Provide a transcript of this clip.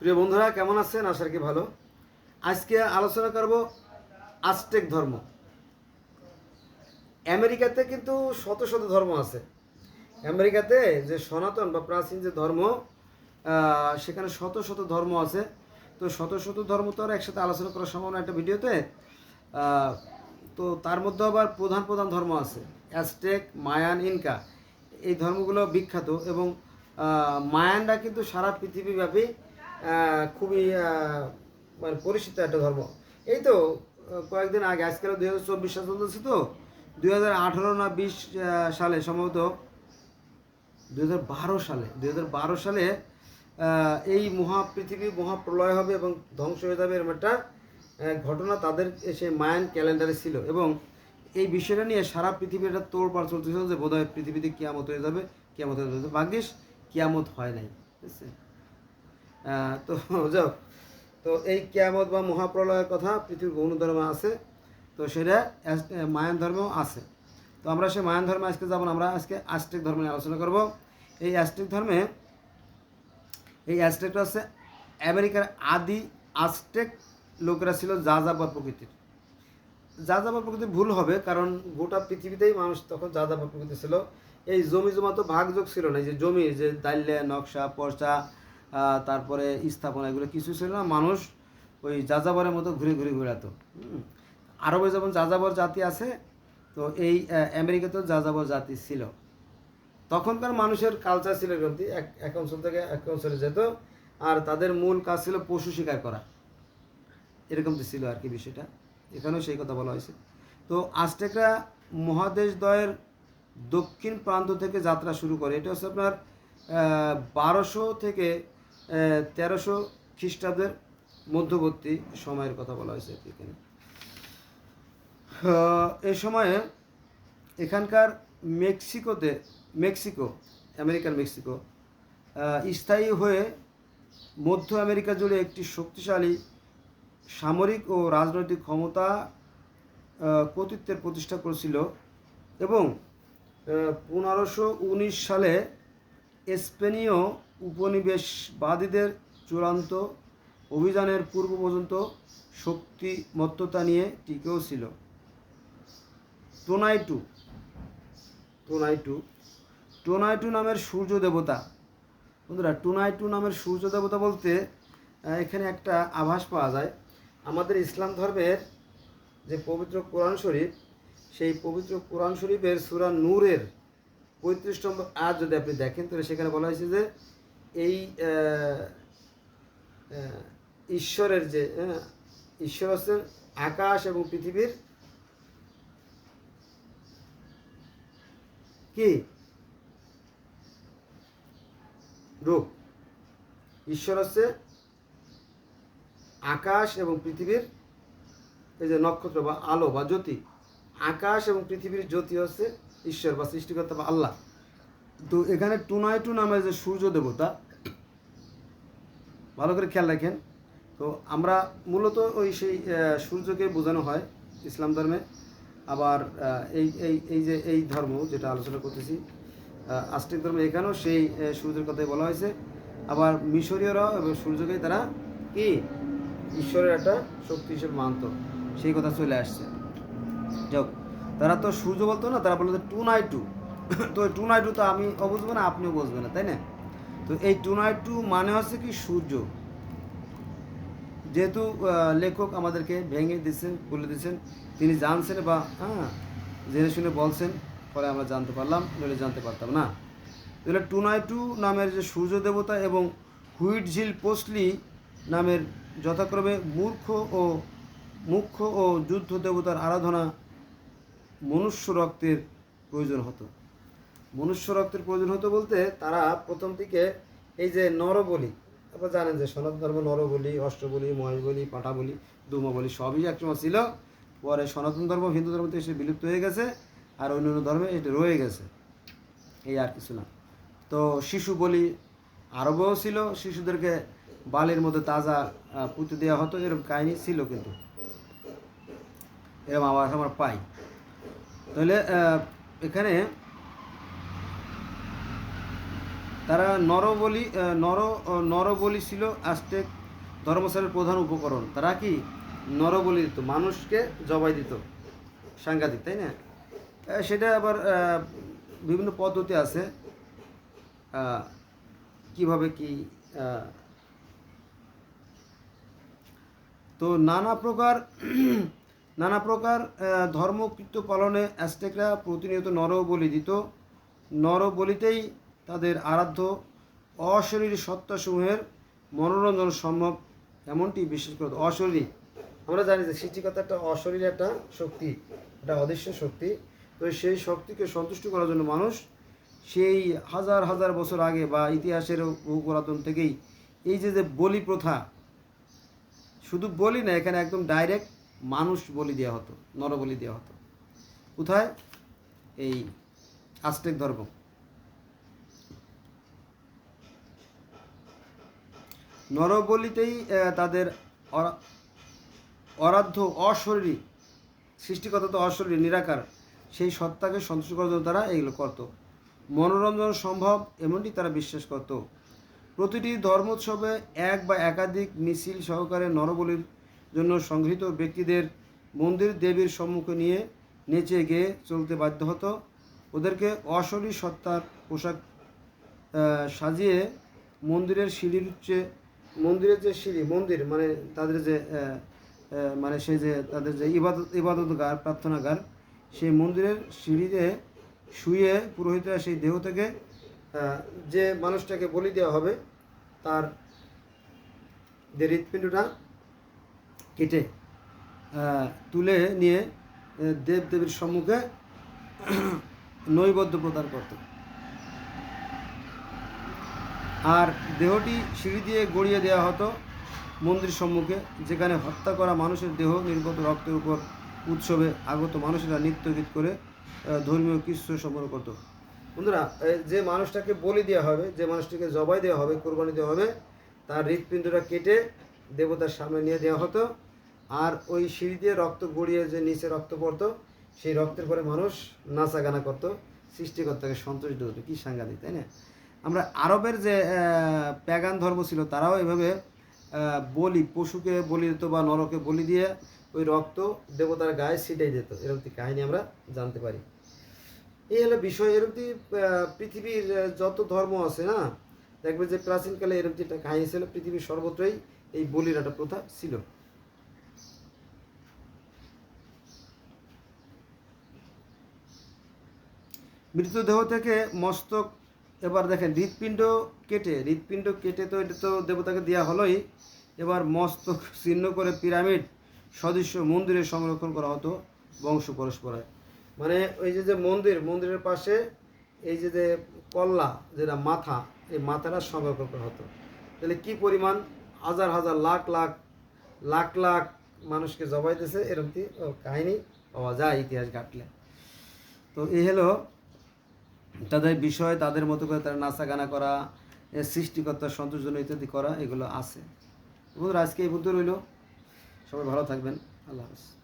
প্রিয় বন্ধুরা, কেমন আছেন? আশা কি ভালো। আজকে আলোচনা করব আজটেক ধর্ম। আমেরিকাতে কিন্তু শত শত ধর্ম আছে। আমেরিকাতে যে সনাতন বা প্রাচীন যে ধর্ম সেখানে শত শত ধর্ম আছে। তো শত শত ধর্ম তো আর একসাথে আলোচনা করা সম্ভব না একটা ভিডিওতে। তো তার মধ্যে আবার প্রধান প্রধান ধর্ম আছে। Aztec Mayan, Inca. এই ধর্মগুলো বিখ্যাত এবং মায়ানরা কিন্তু সারা পৃথিবীব্যাপী খুবই মানে পরিচিত একটা ধর্ম। এই তো কয়েকদিন আগে আজকাল দুই হাজার চব্বিশ সাল চলতেছে তো দুই হাজার আঠারো না বিশ সালে সম্ভবত দুই হাজার বারো সালে দুই হাজার বারো সালে এই মহাপৃথিবী মহাপ্রলয় হবে এবং ধ্বংস হয়ে যাবে এরকম একটা ঘটনা তাদের সেই মায়ান ক্যালেন্ডারে ছিল এবং এই বিষয়টা নিয়ে সারা পৃথিবী একটা তোড়পাড় চলতেছিল যে বোধহয় পৃথিবীতে কিয়ামত হয়ে যাবে কিয়ামত হয়ে যাবে। ভাগ্যিস কিয়ামত হয় নাই বুঝছে আহ, তো যাও। তো এই কিয়ামত বা মহাপ্রলয়ের কথা পৃথিবীর গৌণ ধর্মে আছে, তো সেটা মায়ান ধর্মেও আছে। তো আমরা সেই মায়ান ধর্মে আজকে যাব আমরা আজকে আস্টেক ধর্ম নিয়ে আলোচনা করব। এই অ্যাস্টেক ধর্মে, এই অ্যাস্টেকটা হচ্ছে আমেরিকার আদি আস্টেক লোকেরা ছিল যা যাযাবর প্রকৃতির। যা যাযাবর প্রকৃতি ভুল হবে, কারণ গোটা পৃথিবীতেই মানুষ তখন যা যাযাবর প্রকৃতি ছিল। এই জমি জমা তো ভাগযোগ ছিল না যে জমি যে দাল্যা নকশা, পর্চা তারপরে স্থাপনা, এগুলো কিছু ছিল না, মানুষ ওই যাযাবরের মতো ঘুরে ঘুরে ঘুরাতো। আরবে যেমন যাযাবর জাতি আছে, তো এই আমেরিকাতেও যাযাবর জাতি ছিল। তখনকার মানুষের কালচার ছিল এরকম এক এক অঞ্চল থেকে এক অঞ্চলে যেত, আর তাদের মূল কাজ ছিল পশু শিকার করা। এরকম তো ছিল আর কি বিষয়টা। এখানেও সেই কথা বলা হয়েছে। তো আজটেকরা মহাদেশদ্বয়ের দক্ষিণ প্রান্ত থেকে যাত্রা শুরু করে। এটা হচ্ছে আপনার বারোশো থেকে তেরোশো খ্রিস্টাব্দের মধ্যবর্তী সময়ের কথা বলা হয়েছে এখানে। এই সময়ে এখানকার মেক্সিকোতে, মেক্সিকো আমেরিকান মেক্সিকো স্থায়ী হয়ে মধ্য আমেরিকা জুড়ে একটি শক্তিশালী সামরিক ও রাজনৈতিক ক্ষমতা কর্তৃত্বের প্রতিষ্ঠা করেছিল এবং পনেরোশো সালে স্পেনীয় উপনিবেশবাদীদের চূড়ান্ত অভিযানের পূর্ব পর্যন্ত শক্তিমত্ততা নিয়ে টিকেও ছিল। টোনাইটু। টোনাইটু। টোনাইটু নামের সূর্য দেবতা। বন্ধুরা টোনাইটু নামের সূর্য দেবতা বলতে এখানে একটা আভাস পাওয়া যায়। আমাদের ইসলাম ধর্মের যে পবিত্র কোরআন শরীফ সেই পবিত্র কোরআন শরীফের সুরা নূরের পঁয়ত্রিশ নম্বর আজ যদি আপনি দেখেন তাহলে সেখানে বলা হয়েছে যে এই ঈশ্বরের যে ঈশ্বর হচ্ছেন আকাশ এবং পৃথিবীর কি? রূপ। ঈশ্বর হচ্ছে আকাশ এবং পৃথিবীর এই যে নক্ষত্র বা আলো বা জ্যোতি। আকাশ এবং পৃথিবীর জ্যোতি হচ্ছে ঈশ্বর বা সৃষ্টিকর্তা বা আল্লাহ। তো এখানে টুনাইটু নামের যে সূর্য দেবতা, ভালো করে খেয়াল রাখেন। তো আমরা মূলত ওই সেই সূর্যকে বোঝানো হয় ইসলাম ধর্মে। আবার এই এই এই যে এই ধর্ম যেটা আলোচনা করতেছি আস্তিক ধর্ম এখানেও সেই সূর্যের কথাই বলা হয়েছে। আবার মিশরীয়রাও এবং সূর্যকেই তারা কি? ঈশ্বরের একটা শক্তি হিসেবে মানত। সেই কথা চলে আসছে। যাক তারা তো সূর্য বলতো না, তারা বলতো টু নাই টু তো টু নাই টু তো আমি বুঝব না, আপনিও বুঝবেন না, তাই না? তো এই টু নাই টু মানে হচ্ছে কি সূর্য। যেহেতু লেখক আমাদেরকে ভেঙে দিচ্ছেন বলে দিচ্ছেন, তিনি জানছেন বা হ্যাঁ জেনে শুনে বলছেন ফলে আমরা জানতে পারলাম নইলে জানতে পারতাম না। তাহলে টু নাই টু নামের যে সূর্য দেবতা এবং হুইট ঝিল পোস্টলি নামের যথাক্রমে মূর্খ ও মুখ্য ও যুদ্ধ দেবতার আরাধনা মনুষ্য রক্তের প্রয়োজন হতো। মনুষ্য রক্তের প্রয়োজন হতো বলতে তারা প্রথম দিকে এই যে নরবলি, তারপর জানেন যে সনাতন ধর্ম নরবলি, অষ্টবলি, মহেশবলি, পাঠাবলি, দুমবলি সবই একসময় ছিল। পরে সনাতন ধর্ম, হিন্দু ধর্মতে এসে বিলুপ্ত হয়ে গেছে আর অন্য অন্য ধর্মে এটা রয়ে গেছে। এই আর কিছু না। তো শিশু বলি আরবেও ছিল, শিশুদেরকে বালির মধ্যে তাজা পুঁতে দেওয়া হতো, এরকম কাহিনী ছিল কিন্তু। এরকম আবার আমার পাই। তাহলে এখানে তারা নরবলি নর নরবলি ছিল আস্টেক ধর্মশালের প্রধান উপকরণ। তারা কি? নরবলি দিত, মানুষকে জবাই দিত, সাংঘাতিক, তাই না? সেটা আবার বিভিন্ন পদ্ধতি আছে। কীভাবে কি তো নানা প্রকার নানা প্রকার ধর্মকৃত্য পালনে অ্যাস্টেকরা প্রতিনিয়ত নর বলি দিত। নর বলিতেই তাদের আরাধ্য অশরীরী সত্তাসমূহের মনোরঞ্জন সম্ভব এমনটি বিশেষ করে। অশরীরী, আমরা জানি যে সৃষ্টিকর্তা একটা অশরীর একটা শক্তি, একটা অদৃশ্য শক্তি। তো সেই শক্তিকে সন্তুষ্ট করার জন্য মানুষ সেই হাজার হাজার বছর আগে বা ইতিহাসের বহু পুরাতন থেকেই এই যে যে বলি প্রথা, শুধু বলি না, এখানে একদম ডাইরেক্ট মানুষ বলি দেওয়া হতো, নরবলি দেওয়া হতো। কোথায়? এই আস্টেক ধর্ম। নরবলিতেই তাদের অরা- অরাধ্য অশরীরী, সৃষ্টিকর্তা তো অশরীরী, নিরাকার। সেই সত্তাকে সন্তুষ্ট করার জন্য তারা এগুলো করত। মনোরঞ্জন সম্ভব এমনটি তারা বিশ্বাস করত। প্রতিটি ধর্মোৎসবে এক বা একাধিক মিছিল সহকারে নরবলির জন্য সংগৃহীত ব্যক্তিদের মন্দির দেবীর সম্মুখে নিয়ে নেচে গেয়ে চলতে বাধ্য হতো। ওদেরকে অশরী সত্তার পোশাক সাজিয়ে মন্দিরের সিঁড়ির উচ্চে মন্দিরের যে সিঁড়ি মন্দির মানে তাদের যে মানে সেই যে তাদের যে ইবাদত ইবাদতগার প্রার্থনাগার সেই মন্দিরের সিঁড়িতে শুয়ে পুরোহিতরা সেই দেহ থেকে যে মানুষটাকে বলি দেওয়া হবে তার যে হৃৎপিণ্ডটা কেটে তুলে নিয়ে আহ, দেব দেবীর সম্মুখে নৈবদ্য প্রদান করত। আর দেহটি সিঁড়ি দিয়ে গড়িয়ে দেওয়া হতো মন্দির সম্মুখে, যেখানে হত্যা করা মানুষের দেহ, নির্গত রক্তের উপর উৎসবে আগত মানুষেরা নৃত্য গীত করে ধর্মীয় কৃষ্ণ সম্পন্ন করত। বন্ধুরা যে মানুষটাকে বলি দেওয়া হবে, যে মানুষটিকে জবাই দেওয়া হবে, কোরবানি দেওয়া হবে, তার হৃৎপিণ্ডটা কেটে দেবতার সামনে নিয়ে দেওয়া হতো। আর ওই সিঁড়ি দিয়ে রক্ত গড়িয়ে যে নিচে রক্ত পড়তো, সেই রক্তের পরে মানুষ নাচা গানা করতো, সৃষ্টিকর্তাকে সন্তুষ্ট হতো। কি সাংঘাতিক, তাই না? আমরা আরবের যে প্যাগান ধর্ম ছিল, তারাও এভাবে বলি, পশুকে বলি দিত বা নরকে বলি দিয়ে ওই রক্ত দেবতার গায়ে ছিটাই দিত। এরকম কাহিনী আমরা জানতে পারি। এই হলো বিষয়। এরকম পৃথিবীর যত ধর্ম আছে, না, দেখবে যে প্রাচীনকালে এরকম একটা কাহিনী ছিল, পৃথিবীর সর্বত্রই এই বলির একটা প্রথা ছিল। মৃতদেহ থেকে মস্তক এবার দেখেন, হৃৎপিণ্ড কেটে হৃৎপিণ্ড কেটে তো এটা তো দেবতাকে দেওয়া হলোই। এবার মস্তক চিহ্ন করে পিরামিড, সদৃশ্য মন্দিরে সংরক্ষণ করা হতো বংশ পরস্পরায়। মানে ওই যে যে মন্দির, মন্দিরের পাশে এই যে যে কল্লা, যেটা মাথা, এই মাথাটা সংরক্ষণ করা হতো। তাহলে কি পরিমাণ হাজার হাজার লাখ লাখ লাখ লাখ মানুষকে জবাই দিয়েছে, এরকম কাহিনী পাওয়া যায় ইতিহাস ঘাটলে। তো এই হলো তাদের বিষয়, তাদের মতো করে তারা নাচা গানা করা সৃষ্টিকর্তা সৃষ্টিকর্তার সন্তোষজনক ইত্যাদি করা, এগুলো আছে। বন্ধুরা, আজকে এই বুদ্ধ রইল। সবাই ভালো থাকবেন। আল্লাহ হাফিজ।